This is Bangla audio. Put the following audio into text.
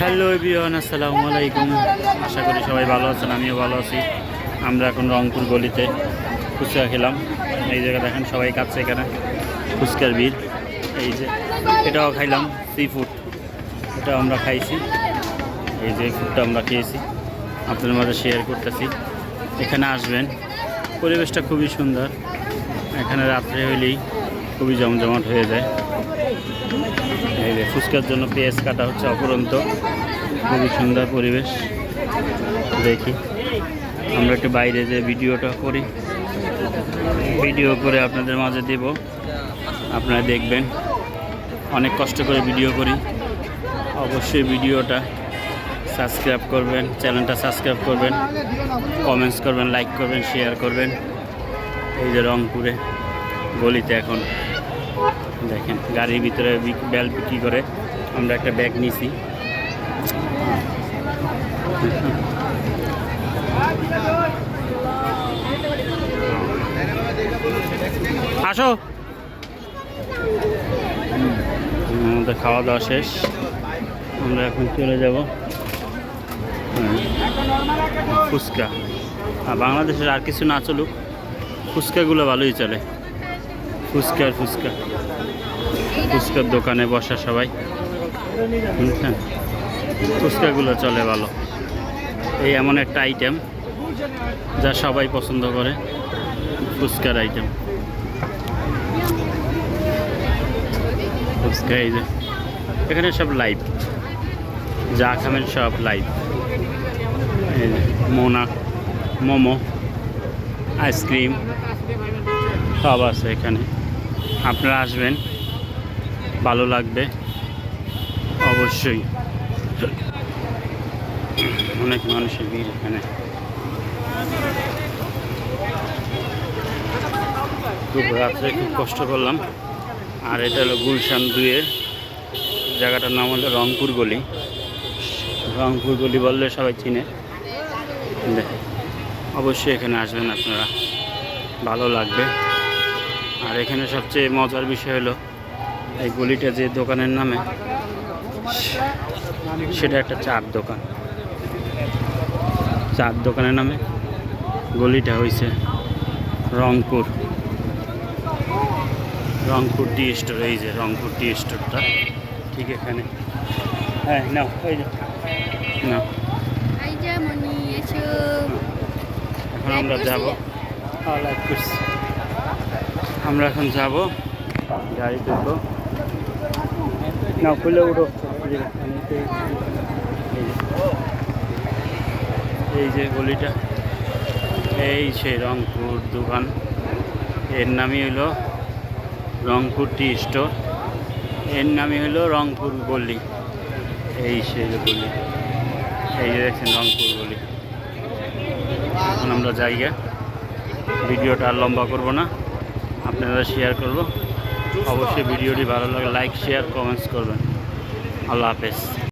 হ্যালো এভিওয়ান আসসালামু আলাইকুম। আশা করি সবাই ভালো আছেন, আমিও ভালো আছি। আমরা এখন রংপুর গলিতে ফুচকা খেলাম। এই জায়গা দেখেন সবাই কাছে এখানে। ফুচকার বিল এই যে, এটাও খাইলাম সি ফুড এটাও আমরা খাইছি। এই যে ফুডটা আমরা খেয়েছি। আপনাদের মাঝে শেয়ার করতেছি। এখানে আসবেন। পরিবেশটা খুবই সুন্দর। এখানে রাত্রে হইলেই খুবই জমজমাট হয়ে যায়। এই যে ফুচকার জন্য পেঁয়াজ কাটা হচ্ছে অপরন্ত। খুবই সুন্দর পরিবেশ। দেখি। আমরা একটু বাইরে যে ভিডিওটা করি। ভিডিও করে আপনাদের মাঝে দেব। আপনারা দেখবেন। অনেক কষ্ট করে ভিডিও করি। অবশ্যই ভিডিওটা সাবস্ক্রাইব করবেন, চ্যানেলটা সাবস্ক্রাইব করবেন, কমেন্টস করবেন, লাইক করবেন, শেয়ার করবেন। এই যে রংপুরে। গলিতে এখন। দেখেন, গাড়ির ভিতরে বেল বিক্রি করে। আমরা একটা ব্যাগ নিছি। আসো। আমাদের খাওয়া দাওয়া শেষ। আমরা এখন চলে যাব। ফুচকা। আর বাংলাদেশের আর কিছু না চলুক, ফুচকাগুলো ভালোই চলে। ফুচকা আর ফুচকা। ফুচকার দোকানে বসা সবাই। বুঝছেন ফুচকাগুলো চলে ভালো। এই এমন একটা আইটেম যা সবাই পছন্দ করে। ফুচকার আইটেম ফুচকা এই যে। এখানে সব লাইভ যা খাবেন সব লাইভ মোনা, মোমো আইসক্রিম সব আছে এখানে। আপনারা আসবেন। ভালো লাগবে। অবশ্যই। অনেক মানুষের ভিড় এখানে। রাত্রে খুব কষ্ট করলাম। আর এটা হলো গুলশান দুয়ের জায়গাটার নাম হলো রংপুর গলি। রংপুর গলি বললে সবাই চিনে। অবশ্যই এখানে আসবেন আপনারা। ভালো লাগবে। আর এখানে সবচেয়ে মজার বিষয় হলো এই গলিটা যে দোকানের নামে সেটা একটা চার দোকান। চার দোকানের নামে গলিটা হয়েছে রংপুর। রংপুর টি স্টোর এই যে রংপুর টি স্টোরটা ঠিক এখানে। হ্যাঁ নাও যে নাও। এখন আমরা যাব। হ্যাঁ, লাইক করছি। আমরা এখন যাব। গাড়ি তুলবো। না খুলে উঠো। এই যে, গলিটা। এই সেই রংপুর দোকান। এর নামই হলো রংপুর টি স্টোর। এর নামই হলো রংপুর গলি। এই সেই গলি। এই যে দেখছেন রংপুর গলি। এখন আমরা জায়গা ভিডিওটা আর লম্বা করব না। আপনারা শেয়ার করব। অবশ্যই ভিডিওটি ভালো লাগে লাইক শেয়ার কমেন্টস করবেন। আল্লাহ হাফেজ।